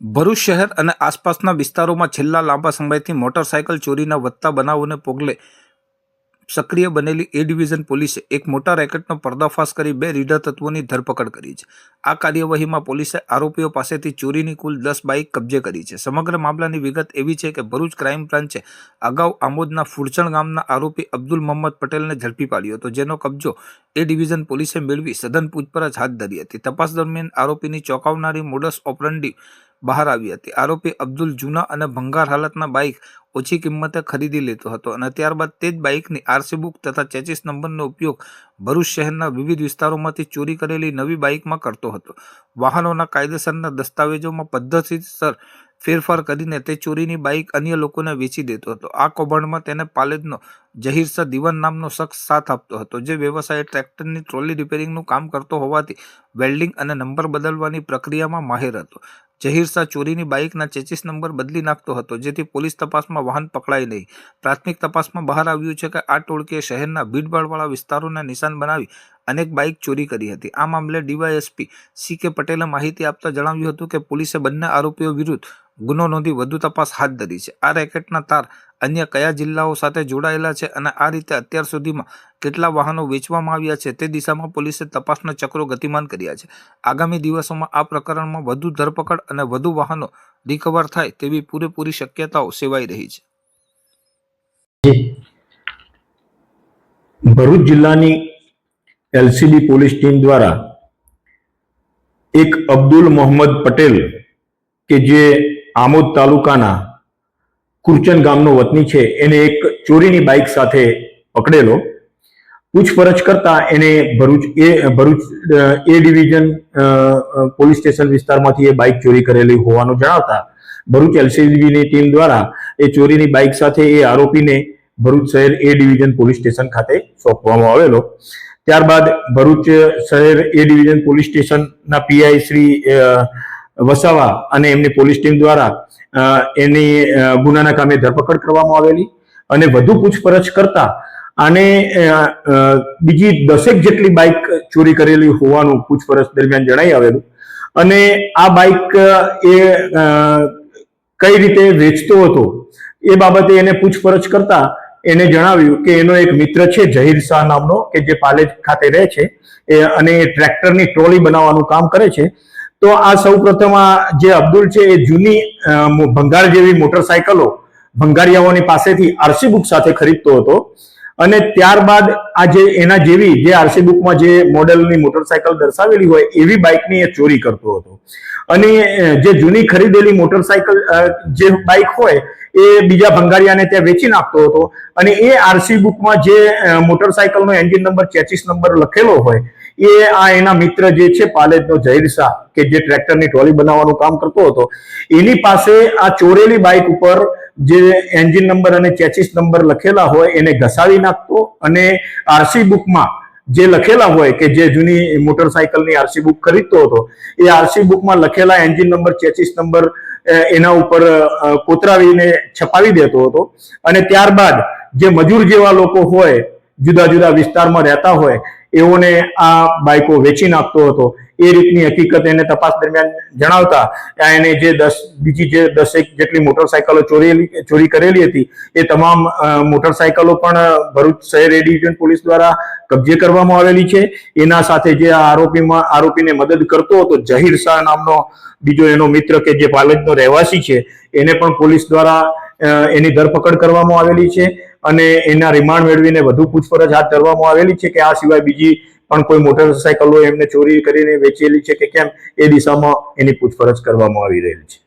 ભરૂચ શહેર અને આસપાસના વિસ્તારોમાં છેલ્લા લાંબા સમયથી મોટરસાયકલ ચોરીના વધતા બનાવોને પગલે સક્રિય બનેલી એ ડિવિઝન પોલીસે એક મોટા રેકેટનો પર્દાફાશ કરી બે રીઢા તત્વોની ધરપકડ કરી છે. આ કાર્યવાહીમાં પોલીસે આરોપીઓ પાસેથી ચોરીની કુલ દસ બાઇક કબજે કરી છે. સમગ્ર મામલાની વિગત એવી છે કે ભરૂચ ક્રાઇમ બ્રાન્ચે અગાઉ આમોદના ફુરચણ ગામના આરોપી અબ્દુલ મોહમ્મદ પટેલને ઝડપી પાડ્યો હતો, જેનો કબજો એ ડિવિઝન પોલીસે મેળવી સઘન પૂછપરછ હાથ ધરી હતી. તપાસ દરમિયાન આરોપીની ચોંકાવનારી મોડસ ઓપરંડી બહાર આવી હતી. આરોપી અબ્દુલ જૂના અને ભંગાર હાલતના બાઇક ઓછી કિંમતે ખરીદી લેતો હતો અને ત્યારબાદ તે જ બાઇકની આરસી બુક તથા ચેચીસ નંબરનો ઉપયોગ ભરૂચ શહેરના વિવિધ વિસ્તારોમાંથી ચોરી કરેલી નવી બાઇકમાં કરતો હતો. વાહનોના કાયદેસરના દસ્તાવેજોમાં પદ્ધતિસર ફેરફાર કરીને તે ચોરીની બાઇક અન્ય લોકોને વેચી દેતો હતો. આ કૌભાંડમાં તેને પાલેજનો જહીરસા દિવાન નામનો શખ્સ સાથ આપતો હતો, જે વ્યવસાય ટ્રેક્ટરની ટ્રોલી રિપેરિંગનું કામ કરતો હોવાથી વેલ્ડિંગ અને નંબર બદલવાની પ્રક્રિયામાં માહિર હતો. જહીરસા ચોરીની બાઇકના ચેચીસ નંબર બદલી નાખતો હતો, જેથી પોલીસ તપાસમાં વાહન પકડાય નહીં. પ્રાથમિક તપાસમાં બહાર આવ્યું છે કે આ ટોળકીએ શહેરના ભીડભાડવાળા વિસ્તારોને નિશાન બનાવી અનેક બાઇક ચોરી કરી હતી. આ મામલે ડીવાયએસપી સી કે પટેલે માહિતી આપતા જણાવ્યું હતું કે પોલીસે બંને આરોપીઓ વિરુદ્ધ ગુનો નોંધી વધુ તપાસ હાથ ધરી છે. આ રેકેટના તાર અન્ય કયા જિલ્લાઓ સાથે જોડાયેલા છે અને આ રીતે અત્યાર સુધીમાં કેટલા વાહનો વેચવામાં આવ્યા છે તે દિશામાં પોલીસે તપાસના ચક્રો ગતિમાન કર્યા છે. આગામી દિવસોમાં આ પ્રકરણમાં વધુ ધરપકડ અને વધુ વાહનો રિકવર થાય તેવી પૂરેપૂરી શક્યતાઓ સેવાઈ રહી છે. ભરૂચ જિલ્લાની એલસીબી પોલીસ ટીમ દ્વારા એક અબ્દુલ મોહમ્મદ પટેલ કે જે આમોદ તાલુકાના કુરચન ગામનો વતની છે. એને એક ચોરીની બાઇક સાથે પકડેલો. પૂછપરછ કરતા એને Bharuch A Bharuch A division police station વિસ્તારમાંથી એ બાઇક ચોરી કરેલી હોવાનું જણાવતા ભરૂચ એલસીબીની ટીમ દ્વારા એ ચોરીની બાઇક સાથે એ આરોપીને ભરૂચ શહેર એ ડિવિઝન પોલીસ સ્ટેશન ખાતે સોંપવામાં આવેલો. ત્યારબાદ ભરૂચ શહેર એ ડિવિઝન પોલીસ સ્ટેશનના પીઆઈ શ્રી વસાવા અને એમની પોલીસ ટીમ દ્વારા એની ગુનાના કામે ધરપકડ કરવામાં આવેલી અને વધુ પૂછપરછ કરતા આને બીજી દસેક જેટલી બાઇક ચોરી કરેલી હોવાનું પૂછપરછ દરમિયાન જણાઈ આવેલું. અને આ બાઇક એ કઈ રીતે વેચતો હતો એ બાબતે એને પૂછપરછ કરતા એને જણાવ્યું કે એનો એક મિત્ર છે, જહીર શાહ નામનો, કે જે પાલેજ ખાતે રહે છે અને એ ટ્રેક્ટરની ટ્રોલી બનાવવાનું કામ કરે છે. તો આ સૌ પ્રથમ આ જે અબ્દુલ છે એ જૂની ભંગાર જેવી મોટરસાયકલો ભંગારિયાઓની પાસેથી આરસી બુક સાથે ખરીદતો હતો. અને ત્યારબાદ આ જે, એના જેવી જે આરસી બુકમાં જે મોડેલની મોટરસાયકલ દર્શાવેલી હોય, એવી બાઇકની એ ચોરી કરતો હતો. અને જે જૂની ખરીદેલી મોટરસાયકલ જે બાઇક હોય, એ બીજા ભંગારિયાને ત્યાં વેચી નાખતો હતો. અને એ આરસી બુકમાં જે મોટરસાયકલનો એન્જિન નંબર ચેચીસ નંબર લખેલો હોય એ આ એના મિત્ર જે છે પાલેજનો જહીર શાહ કે જે ટ્રેક્ટરની ટ્રોલી બનાવવાનું કામ કરતો હતો, એની પાસે આ ચોરેલી બાઇક ઉપર જે એન્જિન નંબર અને ચેચિસ નંબર લખેલા હોય એને ઘસાવી નાખતો અને આરસી બુકમાં જે લખેલા હોય કે જે જૂની મોટરસાયકલની આરસી બુક ખરીદતો હતો, એ આરસી બુકમાં લખેલા એન્જિન નંબર, ચેચિસ નંબર એના ઉપર કોતરાવીને છપાવી દેતો હતો અને ત્યારબાદ જે મજૂર જેવા લોકો હોય, જુદા જુદા વિસ્તારમાં રહેતા હોય એઓને આ બાઇકો વેચી નાખતો હતો. એ રીતની હકીકત એને તપાસ દરમિયાન જણાવતા એને જે દસ, બીજી જે દસેક જેટલી મોટરસાયકલો ચોરેલી, ચોરી કરેલી હતી, એ તમામ મોટરસાયકલો પણ ભરૂચ શહેર એ ડિવિઝન પોલીસ દ્વારા કબજે કરવામાં આવેલી છે. એના સાથે જે આ આરોપીમાં, આરોપીને મદદ કરતો હતો જહીર શાહ નામનો બીજો એનો મિત્ર કે જે પાલજનો રહેવાસી છે, એને પણ પોલીસ દ્વારા એની ધરપકડ કરવામાં આવેલી છે અને એના રિમાન્ડ મેળવીને વધુ પૂછપરછ હાથ ધરવામાં આવેલી છે કે આ સિવાય બીજી પણ કોઈ મોટરસાયકલો એમને ચોરી કરીને વેચેલી છે કે કેમ એ દિશામાં એની પૂછપરછ કરવામાં આવી રહેલી છે.